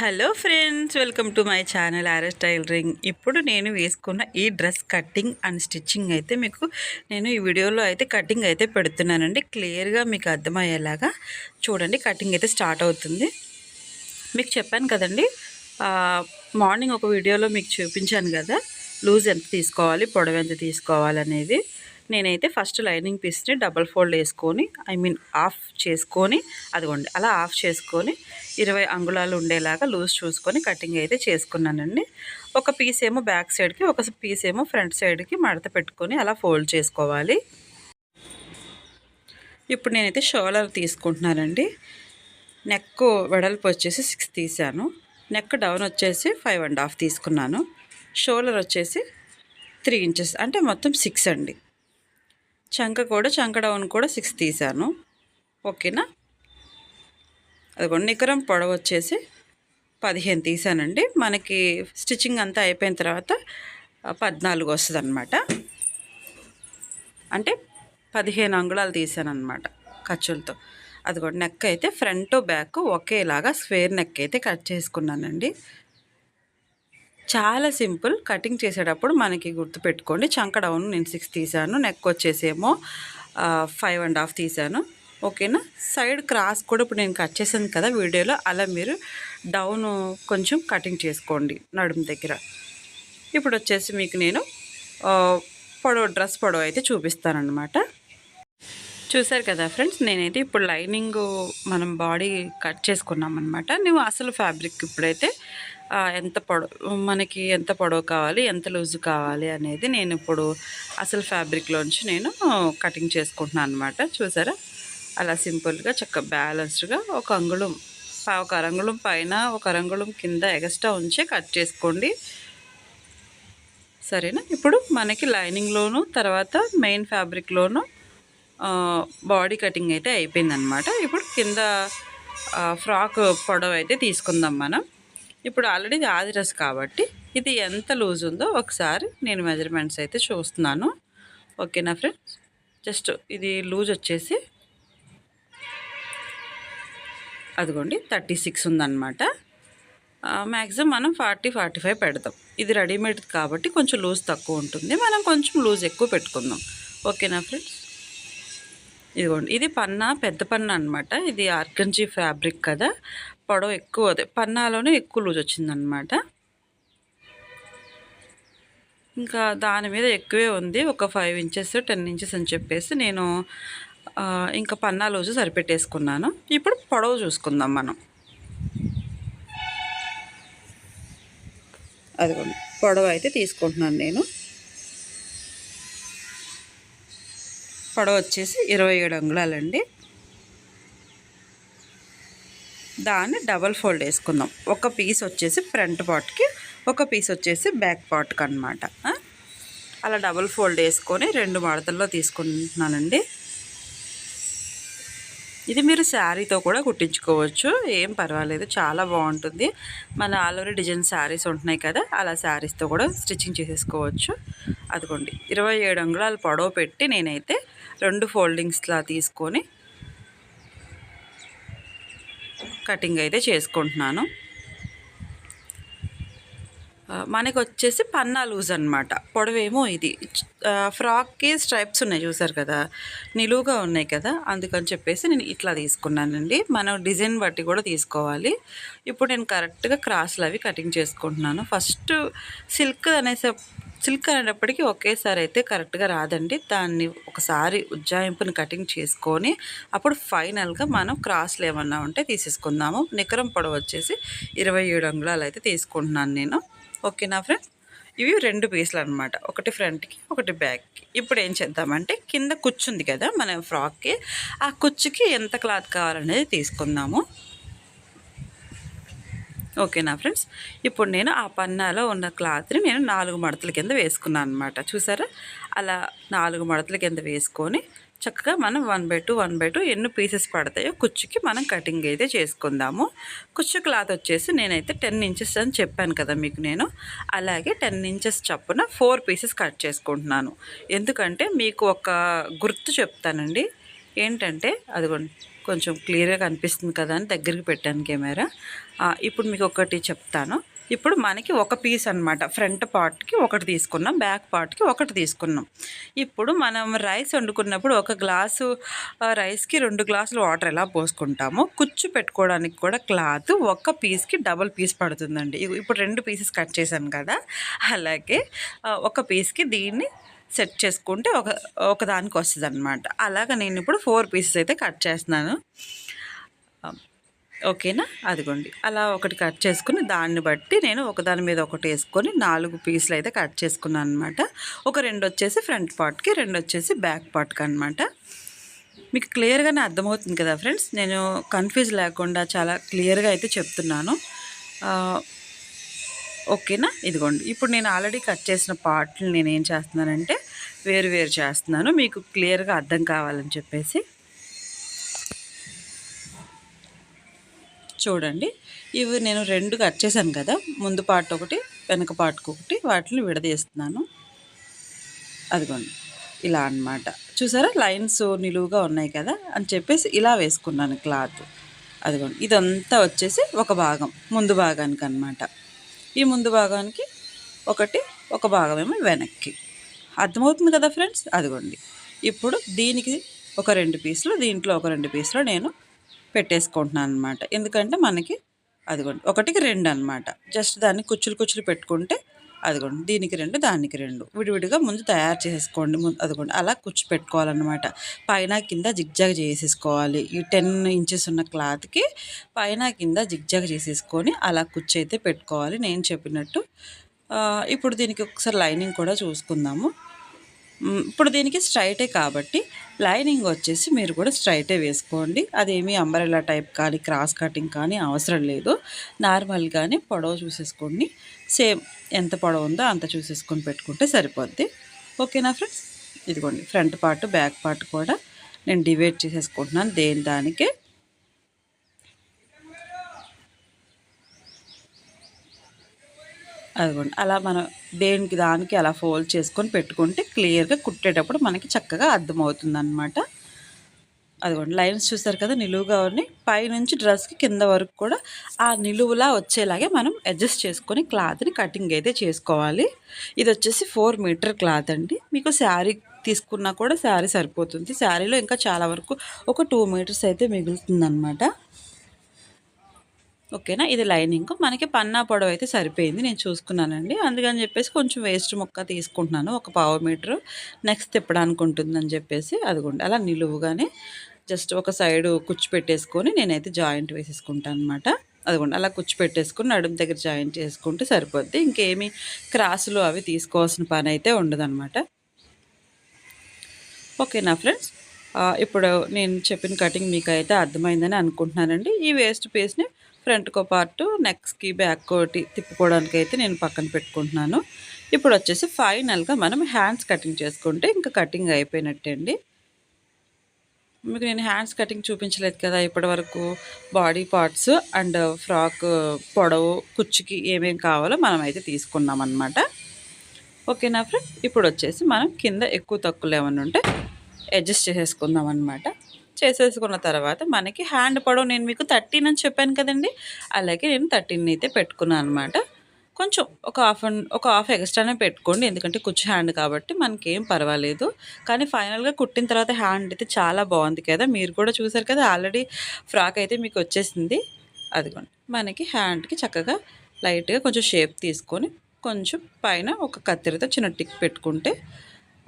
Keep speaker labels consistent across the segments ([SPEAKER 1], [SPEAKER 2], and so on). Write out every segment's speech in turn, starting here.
[SPEAKER 1] Hello friends welcome to my channel RS tailoring ఇప్పుడు నేను వేసుకున్న ఈ డ్రెస్ కటింగ్ అండ్ స్టిచ్చింగ్ అయితే మీకు నేను ఈ వీడియోలో అయితే కటింగ్ అయితే పెడుతున్నానండి. క్లియర్గా మీకు అర్థమయ్యేలాగా చూడండి కటింగ్ అయితే స్టార్ట్ అవుతుంది. మీకు చెప్పాను కదండి మార్నింగ్ ఒక వీడియోలో మీకు చూపించాను కదా లూజ్ ఎంత తీసుకోవాలి పొడవు ఎంత తీసుకోవాలనేది నేనైతే ఫస్ట్ లైనింగ్ పీస్ని డబల్ ఫోల్డ్ వేసుకొని ఐ మీన్ ఆఫ్ చేసుకొని అదిగోండి అలా ఆఫ్ చేసుకొని ఇరవై అంగుళాలు ఉండేలాగా లూజ్ చూసుకొని కటింగ్ అయితే చేసుకున్నానండి. ఒక పీస్ ఏమో బ్యాక్ సైడ్కి ఒక పీస్ ఏమో ఫ్రంట్ సైడ్కి మడత పెట్టుకొని అలా ఫోల్డ్ చేసుకోవాలి. ఇప్పుడు నేనైతే షోలర్ తీసుకుంటున్నానండి. నెక్ వెడల్పు వచ్చేసి సిక్స్ తీసాను నెక్ డౌన్ వచ్చేసి ఫైవ్ అండ్ హాఫ్ తీసుకున్నాను. షోలర్ వచ్చేసి త్రీ ఇంచెస్ అంటే మొత్తం సిక్స్ అండి. చంక కూడా చంక డౌన్ కూడా సిక్స్ తీసాను ఓకేనా? అదిగోండి నికరం పొడవు వచ్చేసి పదిహేను తీసానండి మనకి స్టిచ్చింగ్ అంతా అయిపోయిన తర్వాత పద్నాలుగు వస్తుంది అనమాట అంటే పదిహేను అంగుళాలు తీసాను అనమాట ఖర్చులతో. అదిగోండి నెక్ అయితే ఫ్రంట్ బ్యాక్ ఒకేలాగా స్క్వేర్ నెక్ అయితే కట్ చేసుకున్నానండి. చాలా సింపుల్ కటింగ్ చేసేటప్పుడు మనకి గుర్తుపెట్టుకోండి. చంక డౌన్ నేను సిక్స్ తీసాను. నెక్ వచ్చేసేమో ఫైవ్ అండ్ హాఫ్ తీసాను. ఓకేనా? సైడ్ క్రాస్ కూడా ఇప్పుడు నేను కట్ చేశాను కదా వీడియోలో అలా మీరు డౌన్ కొంచెం కటింగ్ చేసుకోండి నడుము దగ్గర. ఇప్పుడు వచ్చేసి మీకు నేను పొడవ పొడవు డ్రెస్ పొడవు అయితే చూపిస్తానన్నమాట. చూసారు కదా ఫ్రెండ్స్ నేనైతే ఇప్పుడు లైనింగ్ మనం బాడీ కట్ చేసుకున్నాం అనమాట నువ్వు అసలు ఫ్యాబ్రిక్ ఇప్పుడైతే ఎంత పొడవు మనకి ఎంత పొడవు కావాలి ఎంత లూజ్ కావాలి అనేది నేను ఇప్పుడు అసలు ఫ్యాబ్రిక్లోంచి నేను కటింగ్ చేసుకుంటున్నాను అనమాట చూసారా? అలా సింపుల్గా చక్క బ్యాలెన్స్డ్గా ఒక అంగుళం ఒక అరంగుళం పైన ఒక అరంగుళం కింద ఎక్స్ట్రా ఉంచి కట్ చేసుకోండి. సరేనా? ఇప్పుడు మనకి లైనింగ్లోను తర్వాత మెయిన్ ఫ్యాబ్రిక్లోను బాడీ కటింగ్ అయితే అయిపోయిందనమాట ఇప్పుడు కింద ఫ్రాక్ పొడవు అయితే తీసుకుందాం మనం. ఇప్పుడు ఆల్రెడీ ఇది ఆది కాబట్టి ఇది ఎంత లూజ్ ఉందో ఒకసారి నేను మెజర్మెంట్స్ అయితే చూస్తున్నాను. ఓకేనా ఫ్రెండ్స్? జస్ట్ ఇది లూజ్ వచ్చేసి అదిగోండి థర్టీ సిక్స్ ఉందన్నమాట. మ్యాక్సిమం మనం ఫార్టీ ఫార్టీ ఫైవ్ పెడతాం. ఇది రెడీమేడ్ కాబట్టి కొంచెం లూజ్ తక్కువ ఉంటుంది. మనం కొంచెం లూజ్ ఎక్కువ పెట్టుకుందాం. ఓకేనా ఫ్రెండ్స్? ఇదిగోండి ఇది పన్నా పెద్ద పన్నా అనమాట ఇది ఆర్గంజీ ఫ్యాబ్రిక్ కదా. పొడవు ఎక్కువ అదే పన్నాలోనే ఎక్కువ లూజ్ వచ్చిందనమాట ఇంకా దాని మీద ఎక్కువే ఉంది ఒక ఫైవ్ ఇంచెస్ టెన్ ఇంచెస్ అని చెప్పేసి నేను ఇంకా పన్నా లూజు సరిపెట్టేసుకున్నాను. ఇప్పుడు పొడవు చూసుకుందాం మనం. అదిగోండి పొడవు అయితే తీసుకుంటున్నాను నేను. పొడవు వచ్చేసి ఇరవై ఏడు అంగుళాలండి. దాన్ని డబల్ ఫోల్డ్ వేసుకుందాం. ఒక పీస్ వచ్చేసి ఫ్రంట్ పార్ట్కి ఒక పీస్ వచ్చేసి బ్యాక్ పార్ట్కి అనమాట అలా డబల్ ఫోల్డ్ వేసుకొని రెండు మడతల్లో తీసుకుంటున్నానండి. ఇది మీరు శారీతో కూడా కుట్టించుకోవచ్చు. ఏం పర్వాలేదు చాలా బాగుంటుంది. మన ఆల్ ఓవర్ డిజైన్ శారీస్ ఉంటున్నాయి కదా అలా శారీస్తో కూడా స్టిచ్చింగ్ చేసేసుకోవచ్చు. అదిగోండి ఇరవై ఏడు అంగుళాలు పొడవు పెట్టి నేనైతే రెండు ఫోల్డింగ్స్లా తీసుకొని కటింగ్ అయితే చేసుకుంటున్నాను. మనకు వచ్చేసి పన్నా లూజ్ అనమాట పొడవేమో ఇది. ఫ్రాక్కి స్ట్రైప్స్ ఉన్నాయి చూసారు కదా? నిలువుగా ఉన్నాయి కదా? అందుకని చెప్పేసి నేను ఇట్లా తీసుకున్నానండి. మనం డిజైన్ బట్టి కూడా తీసుకోవాలి. ఇప్పుడు నేను కరెక్ట్గా క్రాస్లు అవి కటింగ్ చేసుకుంటున్నాను. ఫస్ట్ సిల్క్ అనేసే సిల్క్ అనేటప్పటికీ ఒకేసారి అయితే కరెక్ట్గా రాదండి. దాన్ని ఒకసారి ఉజ్జాయింపుని కటింగ్ చేసుకొని అప్పుడు ఫైనల్గా మనం క్రాస్లు ఏమన్నా ఉంటే తీసేసుకుందాము. నికరం పొడవు వచ్చేసి ఇరవై ఏడు అంగుళాలు అయితే తీసుకుంటున్నాను నేను. ఓకేనా ఫ్రెండ్స్ ఇవి రెండు పీసులు అనమాట ఒకటి ఫ్రంట్కి ఒకటి బ్యాక్కి ఇప్పుడు ఏం చేద్దామంటే కింద కుచ్చుంది కదా మన ఫ్రాక్కి ఆ కుచ్చుకి ఎంత క్లాత్ కావాలనేది తీసుకుందాము. ఓకేనా ఫ్రెండ్స్? ఇప్పుడు నేను ఆ పన్నాలో ఉన్న క్లాత్ని నేను నాలుగు మడతల కింద వేసుకున్నాను అనమాట చూసారా? అలా నాలుగు మడతల కింద వేసుకొని చక్కగా మనం one by two one by two ఎన్ని పీసెస్ పడతాయో కుచ్చుకి మనం కటింగ్ అయితే చేసుకుందాము. కుచ్చు క్లాత్ వచ్చేసి నేనైతే టెన్ ఇంచెస్ అని చెప్పాను కదా మీకు నేను. అలాగే టెన్ ఇంచెస్ చప్పున ఫోర్ పీసెస్ కట్ చేసుకుంటున్నాను. ఎందుకంటే మీకు ఒక గుర్తు చెప్తానండి. ఏంటంటే అది కొంచెం క్లియర్గా కనిపిస్తుంది కదా అని దగ్గరికి పెట్టాను కెమెరా. ఇప్పుడు మీకు ఒకటి చెప్తాను. ఇప్పుడు మనకి ఒక పీస్ అన్నమాట. ఫ్రంట్ పార్ట్కి ఒకటి తీసుకున్నాం బ్యాక్ పార్ట్కి ఒకటి తీసుకున్నాం. ఇప్పుడు మనం రైస్ వండుకున్నప్పుడు ఒక గ్లాసు రైస్కి రెండు గ్లాసులు వాటర్ ఎలా పోసుకుంటామో కుచ్చు పెట్టుకోవడానికి కూడా క్లాత్ ఒక పీస్కి డబల్ పీస్ పడుతుందండి. ఇప్పుడు రెండు పీసెస్ కట్ చేశాను కదా అలాగే ఒక పీస్కి దీన్ని సెట్ చేసుకుంటే ఒక ఒకదానికి వస్తుంది అనమాట అలాగ నేను ఇప్పుడు ఫోర్ పీసెస్ అయితే కట్ చేస్తున్నాను. ఓకేనా? అదిగోండి. అలా ఒకటి కట్ చేసుకుని దాన్ని బట్టి నేను ఒకదాని మీద ఒకటి వేసుకొని నాలుగు పీసులు అయితే కట్ చేసుకున్నాను అనమాట ఒక రెండు వచ్చేసి ఫ్రంట్ పార్ట్కి రెండు వచ్చేసి బ్యాక్ పార్ట్కి అనమాట మీకు క్లియర్గానే అర్థమవుతుంది కదా ఫ్రెండ్స్? నేను కన్ఫ్యూజ్ లేకుండా చాలా క్లియర్గా అయితే చెప్తున్నాను. ఓకేనా? ఇదిగోండి. ఇప్పుడు నేను ఆల్రెడీ కట్ చేసిన పార్ట్లు నేను ఏం చేస్తున్నానంటే వేరు వేరు చేస్తున్నాను. మీకు క్లియర్గా అర్థం కావాలని చెప్పేసి చూడండి. ఇవి నేను రెండు కట్ చేశాను కదా. ముందు పార్ట్ ఒకటి వెనక పార్ట్ ఒకటి వాటిని విడదీస్తున్నాను. అదిగోండి. ఇలా అన్నమాట. చూసారా? లైన్స్ నిలువుగా ఉన్నాయి కదా అని చెప్పేసి ఇలా వేసుకున్నాను క్లాత్. అదిగోండి. ఇదంతా వచ్చేసి ఒక భాగం ముందు భాగానికి అన్నమాట. ఈ ముందు భాగానికి ఒకటి ఒక భాగమేమో వెనక్కి. అర్థమవుతుంది కదా ఫ్రెండ్స్? అదిగోండి. ఇప్పుడు దీనికి ఒక రెండు పీసులు దీంట్లో ఒక రెండు పీసులు నేను పెట్టేసుకుంటున్నాను అనమాట ఎందుకంటే మనకి అదిగోండి ఒకటికి రెండు అనమాట జస్ట్ దాన్ని కుచ్చులు కుచ్చులు పెట్టుకుంటే అదిగోండి దీనికి రెండు దానికి రెండు. విడివిడిగా ముందు తయారు చేసుకోండి. ముందు అదిగోండి అలా కుచ్చు పెట్టుకోవాలన్నమాట. పైన కింద జిగ్జాగ్ చేసేసుకోవాలి. ఈ టెన్ ఇంచెస్ ఉన్న క్లాత్కి పైన కింద జిగ్జాగ్ చేసేసుకొని అలా కుచ్చు అయితే పెట్టుకోవాలి. నేను చెప్పినట్టు. ఇప్పుడు దీనికి ఒకసారి లైనింగ్ కూడా చూసుకుందాము. ఇప్పుడు దీనికి స్ట్రైటే కాబట్టి లైనింగ్ వచ్చేసి మీరు కూడా స్ట్రైటే వేసుకోండి. అదేమీ అంబరెలా టైప్ కానీ క్రాస్ కటింగ్ కానీ అవసరం లేదు. నార్మల్గానే పొడవు చూసేసుకోండి. సేమ్ ఎంత పొడవు ఉందో అంత చూసేసుకొని పెట్టుకుంటే సరిపోద్ది. ఓకేనా ఫ్రెండ్స్? ఇదిగోండి ఫ్రంట్ పార్ట్ బ్యాక్ పార్ట్ కూడా నేను డివైడ్ చేసేసుకుంటున్నాను. దేని దానికి అదిగోండి. అలా మనం దేనికి దానికి అలా ఫోల్డ్ చేసుకొని పెట్టుకుంటే క్లియర్గా కుట్టేటప్పుడు మనకి చక్కగా అర్థమవుతుందనమాట అదిగోండి లైన్స్ చూస్తారు కదా నిలువుగా ఉన్నాయి. పైనుంచి డ్రెస్కి కింద వరకు కూడా ఆ నిలువులా వచ్చేలాగే మనం అడ్జస్ట్ చేసుకొని క్లాత్ని కటింగ్ అయితే చేసుకోవాలి. ఇది వచ్చేసి ఫోర్ మీటర్ క్లాత్ అండి. మీకు శారీ తీసుకున్నా కూడా శారీ సరిపోతుంది. శారీలో ఇంకా చాలా వరకు ఒక టూ మీటర్స్ అయితే మిగులుతుందనమాట ఓకేనా? ఇది లైనింగ్. మనకి పన్నా పొడవు అయితే సరిపోయింది. నేను చూసుకున్నానండి. అందుకని చెప్పేసి కొంచెం వేస్ట్ ముక్క తీసుకుంటున్నాను. ఒక పావు మీటరు నెక్స్ట్ తిప్పడానికి ఉంటుందని చెప్పేసి అదిగోండి. అలా నిలువుగానే జస్ట్ ఒక సైడ్ కుచ్చు పెట్టేసుకొని నేనైతే జాయింట్ వేసేసుకుంటాను అనమాట అదిగోండి. అలా కుర్చీపెట్టేసుకుని నడుము దగ్గర జాయింట్ చేసుకుంటే సరిపోద్ది. ఇంకేమి క్రాసులు అవి తీసుకోవాల్సిన పని అయితే ఉండదన్నమాట. ఓకేనా ఫ్రెండ్స్? ఇప్పుడు నేను చెప్పిన కటింగ్ మీకు అయితే అర్థమైందని అనుకుంటున్నానండి. ఈ వేస్ట్ పీస్ని ఫ్రంట్కో పార్ట్ నెక్స్ట్కి బ్యాక్ ఒకటి తిప్పుకోవడానికి అయితే నేను పక్కన పెట్టుకుంటున్నాను. ఇప్పుడు వచ్చేసి ఫైనల్గా మనం హ్యాండ్స్ కటింగ్ చేసుకుంటే ఇంకా కటింగ్ అయిపోయినట్టే అండి. మీకు నేను హ్యాండ్స్ కటింగ్ చూపించలేదు కదా ఇప్పటివరకు బాడీ పార్ట్స్ అండ్ ఫ్రాక్ పొడవు కుచ్చుకి ఏమేమి కావాలో మనం అయితే తీసుకున్నాం అనమాట ఓకేనా ఫ్రెండ్ ఇప్పుడు వచ్చేసి మనం కింద ఎక్కువ తక్కువలు ఏమైనా ఉంటే అడ్జస్ట్ చేసేసుకుందాం అనమాట చేసేసుకున్న తర్వాత మనకి హ్యాండ్ పొడవు నేను మీకు థర్టీన్ అని చెప్పాను కదండి. అలాగే నేను థర్టీన్ అయితే పెట్టుకున్నాను అనమాట కొంచెం ఒక హాఫ్ అన్ ఒక హాఫ్ ఎక్స్ట్రానే పెట్టుకోండి. ఎందుకంటే కుచ్చు హ్యాండ్ కాబట్టి మనకి ఏం పర్వాలేదు. కానీ ఫైనల్గా కుట్టిన తర్వాత హ్యాండ్ అయితే చాలా బాగుంది కదా. మీరు కూడా చూసారు కదా ఆల్రెడీ ఫ్రాక్ అయితే మీకు వచ్చేసింది. అదిగోండి. మనకి హ్యాండ్కి చక్కగా లైట్గా కొంచెం షేప్ తీసుకొని కొంచెం పైన ఒక కత్తిరితో చిన్న టిక్ పెట్టుకుంటే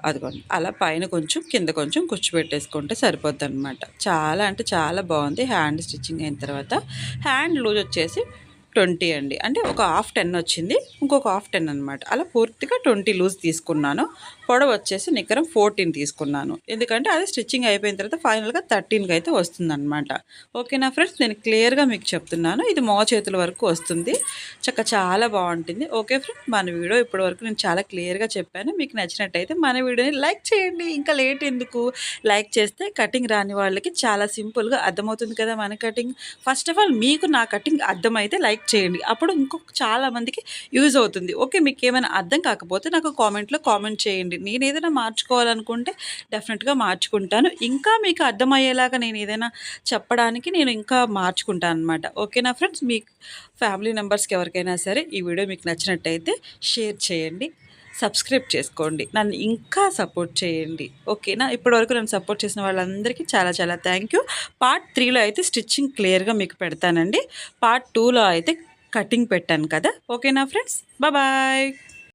[SPEAKER 1] అదిగోండి. అలా పైన కొంచెం కింద కొంచెం కూర్చోబెట్టేసుకుంటే సరిపోద్ది అనమాట చాలా అంటే చాలా బాగుంది. హ్యాండ్ స్టిచ్చింగ్ అయిన తర్వాత హ్యాండ్ లూజ్ వచ్చేసి ట్వంటీ అండి. అంటే ఒక హాఫ్ టెన్ వచ్చింది. ఇంకొక హాఫ్ టెన్ అనమాట అలా పూర్తిగా ట్వంటీ లూజ్ తీసుకున్నాను. పొడవ వచ్చేసి నిక్కరం ఫోర్టీన్ తీసుకున్నాను. ఎందుకంటే అది స్టిచ్చింగ్ అయిపోయిన తర్వాత ఫైనల్గా థర్టీన్కి అయితే వస్తుంది అనమాట ఓకేనా ఫ్రెండ్స్? నేను క్లియర్గా మీకు చెప్తున్నాను. ఇది మో చేతుల వరకు వస్తుంది. చక్క చాలా బాగుంటుంది. Okay friends? మన వీడియో ఇప్పటివరకు నేను చాలా క్లియర్గా చెప్పాను. మీకు నచ్చినట్టయితే మన వీడియోని లైక్ చేయండి. ఇంకా లేట్ ఎందుకు? లైక్ చేస్తే కటింగ్ రాని వాళ్ళకి చాలా సింపుల్గా అర్థమవుతుంది కదా మన కటింగ్. ఫస్ట్ ఆఫ్ ఆల్ మీకు నా కటింగ్ అర్థమైతే లైక్ చేయండి. అప్పుడు ఇంకొక చాలా మందికి యూజ్ అవుతుంది. ఓకే మీకు ఏమైనా అర్థం కాకపోతే నాకు కామెంట్లో కామెంట్ చేయండి. నేను ఏదైనా మార్చుకోవాలనుకుంటే డెఫినెట్గా మార్చుకుంటాను. ఇంకా మీకు అర్థమయ్యేలాగా నేను ఏదైనా చెప్పడానికి నేను ఇంకా మార్చుకుంటాను అనమాట ఓకేనా ఫ్రెండ్స్? మీ ఫ్యామిలీ మెంబర్స్కి ఎవరికైనా సరే ఈ వీడియో మీకు నచ్చినట్టయితే షేర్ చేయండి. సబ్స్క్రైబ్ చేసుకోండి. నన్ను ఇంకా సపోర్ట్ చేయండి. ఓకేనా? ఇప్పటివరకు నన్ను సపోర్ట్ చేసిన వాళ్ళందరికీ చాలా చాలా థ్యాంక్ యూ. పార్ట్ త్రీలో అయితే స్టిచ్చింగ్ క్లియర్గా మీకు పెడతానండి. పార్ట్ టూలో అయితే కటింగ్ పెట్టాను కదా? ఓకేనా ఫ్రెండ్స్? బాయ్